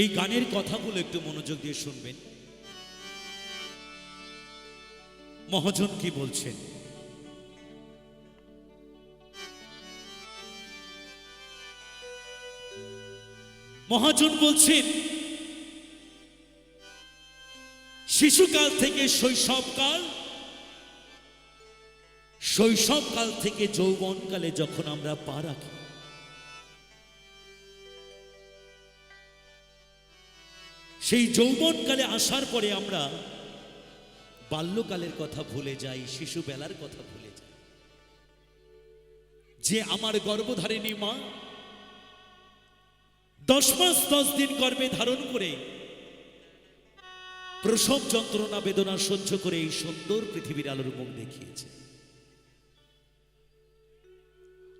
এই গানের কথাগুলো একটু মনোযোগ দিয়ে শুনবেন। মহাজন কি বলছেন? মহাজন বলছেন, শিশুকাল থেকে শৈশবকাল শৈশবকাল থেকে যৌবনকালে যখন আমরা পা রাখি সেই যৌবনকালে আসার পরে আমরা বাল্যকালের কথা ভুলে যাই, শিশুবেলার কথা ভুলে যাই। যে আমার গর্ভধারিণী মা দশ মাস দশ দিন গর্ভে ধারণ করে প্রসব যন্ত্রণা, বেদনা সহ্য করে এই সুন্দর পৃথিবীর আলোর মুখ দেখিয়েছে।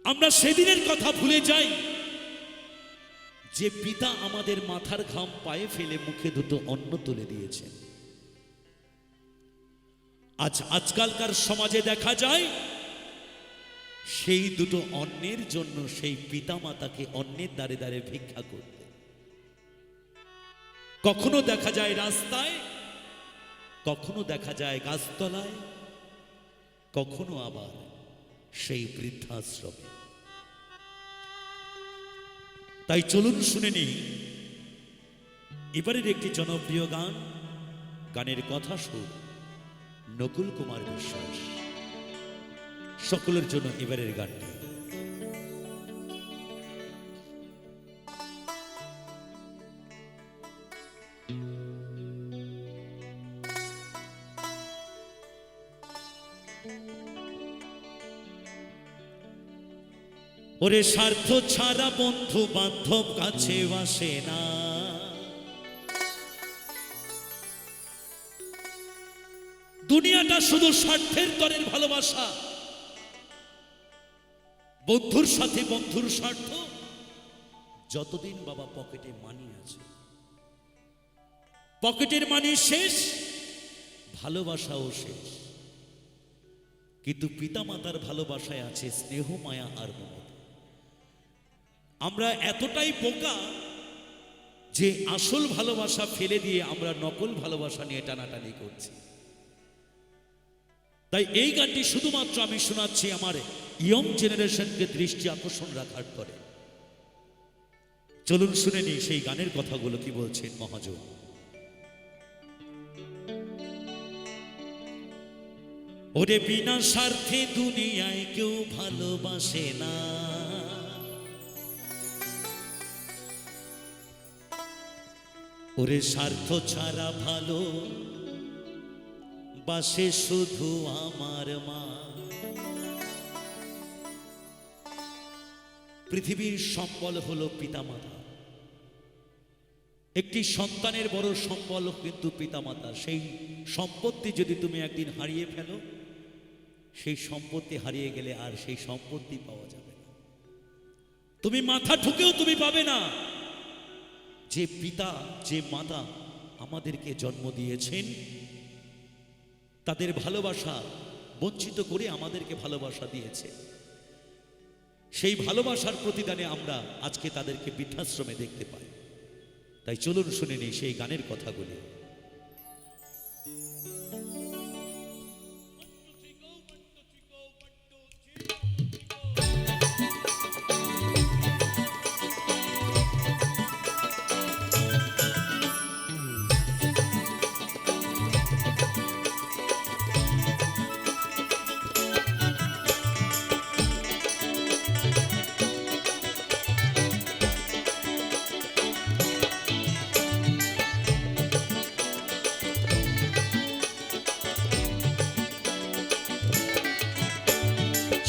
আমরা সেদিনের কথা ভুলে যাই যে পিতা আমাদের মাথার ঘাম পায়ে ফেলে মুখে দুটো অন্ন তুলে দিয়েছেন আজ আজকালকার সমাজে দেখা যায়, সেই দুটো অন্নের জন্য সেই পিতা মাতাকে অন্যের দ্বারে দ্বারে ভিক্ষা করতে। কখনো দেখা যায় রাস্তায়, কখনো দেখা যায় গাছতলায়, কখনো আবার সেই বৃদ্ধাশ্রমে। তাই চলুন শুনে নি এবারের একটি জনপ্রিয় গান, গানের কথা সুর, নকুল কুমার বিশ্বাস। সকলের জন্য এবারের গানটি। ওরে স্বার্থ ছাড়া বন্ধু বান্ধব কাছে বাসে না। দুনিয়াটা শুধু স্বার্থের তরের ভালোবাসা। বন্ধুর সাথে বন্ধুর স্বার্থ যতদিন বাবা পকেটে মানি আছে। পকেটের মানি শেষ, ভালোবাসাও শেষ। কিন্তু পিতামাতার ভালোবাসায় আছে স্নেহ, মায়া আর মমতা। আমরা এতটাই বোকা যে আসল ভালোবাসা ফেলে দিয়ে আমরা নকল ভালোবাসা নিয়ে টানাটানি করছি। তাই এই গানটি শুধুমাত্র আমি শোনাচ্ছি আমার ইয়ং জেনারেশনকে দৃষ্টি আকর্ষণ রাখার পরে। চলুন শুনে নিই সেই গানের কথাগুলো কি বলছেন মহাজন। ওরে বিনা স্বার্থে দুনিয়ায় কেউ ভালোবাসে না। ওরে স্বার্থ ছাড়া ভালো, বাসে শুধু আমার মা। পৃথিবীর সম্বল হলো পিতামাতা। একটি সন্তানের বড় সম্বল কিন্তু পিতামাতা। সেই সম্পত্তি যদি তুমি একদিন হারিয়ে ফেলো, সেই সম্পত্তি হারিয়ে গেলে আর সেই সম্পত্তি পাওয়া যাবে না। তুমি মাথা ঠুকেও তুমি পাবে না। যে পিতা, যে মাতা আমাদেরকে জন্ম দিয়েছেন, তাদের ভালোবাসা বঞ্চিত করে আমাদেরকে ভালোবাসা দিয়েছে। সেই ভালোবাসার প্রতিদানে আমরা আজকে তাদেরকে বৃদ্ধাশ্রমে দেখতে পাই। তাই চলুন শুনে নিই সেই গানের কথাগুলি।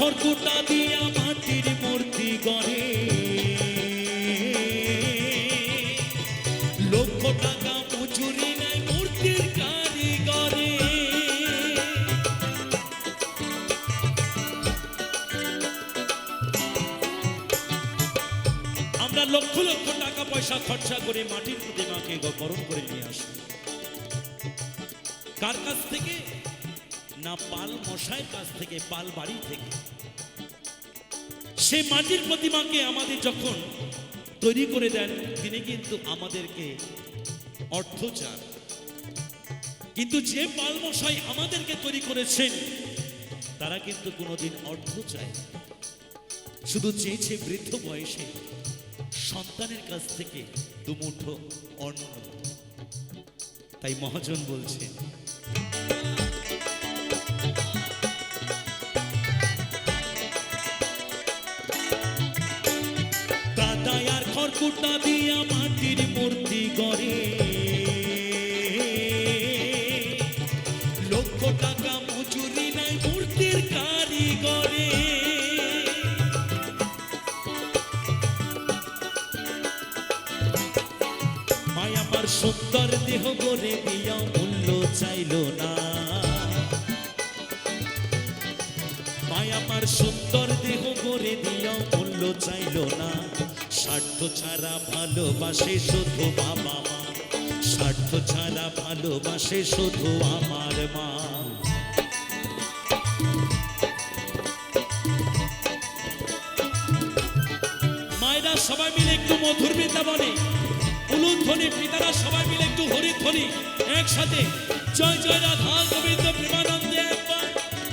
খড়কুটা দিয়া মাটির মূর্তি গড়ে। লক্ষ টাকা মজুরি নেয় মূর্তির কারিগরে। আমরা লক্ষ লক্ষ টাকা পয়সা খরচা করে মাটির প্রতিমাকে বরণ করে নিয়ে আসি। কার কাছ থেকে না পাল মশাইয়ের কাছ থেকে, পাল বাড়ি থেকে। সে মাটির প্রতিমাকে আমাদের যখন তৈরি করে দেন, তিনি কিন্তু আমাদেরকে অর্থ চান। কিন্তু যে পাল মশাই আমাদেরকে তৈরি করেছেন, তারা কিন্তু কোনোদিন অর্থ চায় শুধু চেয়েছে বৃদ্ধ বয়সে সন্তানের কাছ থেকে দুমুঠো অন্ন। তাই মহাজন বলছেন খড়কুটা দিয়া মাটির মূর্তি গড়ে। লক্ষ টাকা মজুরি নাই মূর্তির কারিগরে। মায় আমার সুন্দর দেহ গড়ে দিয়া মূল্য চাইল না। মায় আমার সুন্দর দেহ গড়ে দিয়া মূল্য চাইল না। স্বার্থ ছাড়া ভালোবাসে শুধু বাবা মা। স্বার্থ ছাড়া ভালোবাসে শুধু আমার মা। মায়েরা সবাই মিলে একটু মধুর বৃন্দাবনে, উলুধ্বনি পিতারা সবাই মিলে একটু হরি হরিধ্বনি, একসাথে। জয় জয় রাধা গোবিন্দ প্রেমানন্দে একবার।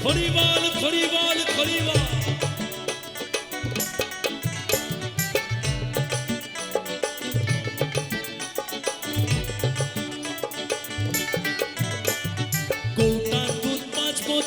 হরিবল হরিবল হরিবল।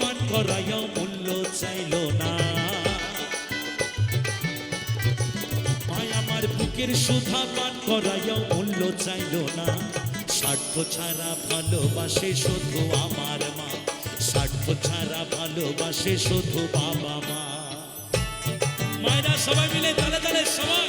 পান করাইয়া মূল্য চাইল না। মায় আমার বুকের সুধা পান করাইয়া মূল্য চাইল না। স্বার্থ ছাড়া ভালোবাসে শুধু আমার মা। স্বার্থ ছাড়া ভালোবাসে শুধু বাবা মা। মায়েরা সবাই মিলে তালে তালে সবাই।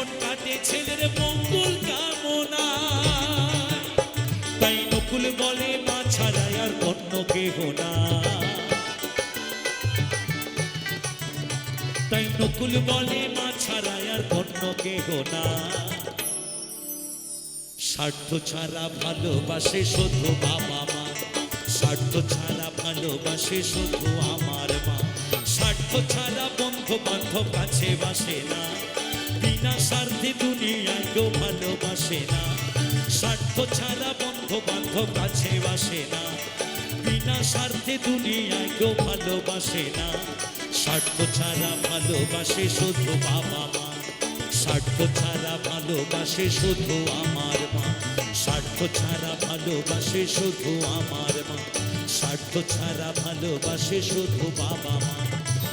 কেহ না। তাই নকুল বলে, মা ছাড়াই আর অন্য কেহ না। স্বার্থ ছাড়া ভালোবাসে শুধু বাবা মা। স্বার্থ ছাড়া ভালোবাসে শুধু আমার মা। স্বার্থ ছাড়া বন্ধু বান্ধব কাছে বাসে না। বিনা স্বার্থে দুনিয়ায় কেউ ভালোবাসে না। স্বার্থ ছাড়া বন্ধু বান্ধব কাছে বাসে না। বিনা স্বার্থে দুনিয়ায় কেউ ভালোবাসে না। স্বার্থ ছাড়া ভালোবাসে শুধু বাবা মা। স্বার্থ ছাড়া ভালোবাসে শুধু আমার মা। স্বার্থ ছাড়া ভালোবাসে শুধু আমার মা। স্বার্থ ছাড়া ভালোবাসে শুধু বাবা মা।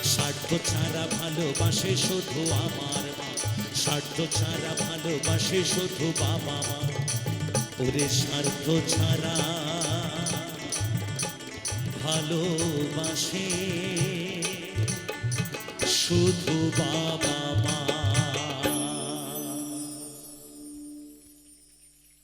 স্বার্থ ছাড়া ভালোবাসে শুধু আমার মা। স্বার্থ ছাড়া ভালোবাসে শুধু বাবা মা। ওরে স্বার্থ ছাড়া ভালোবাসে। শুধু বাবা মা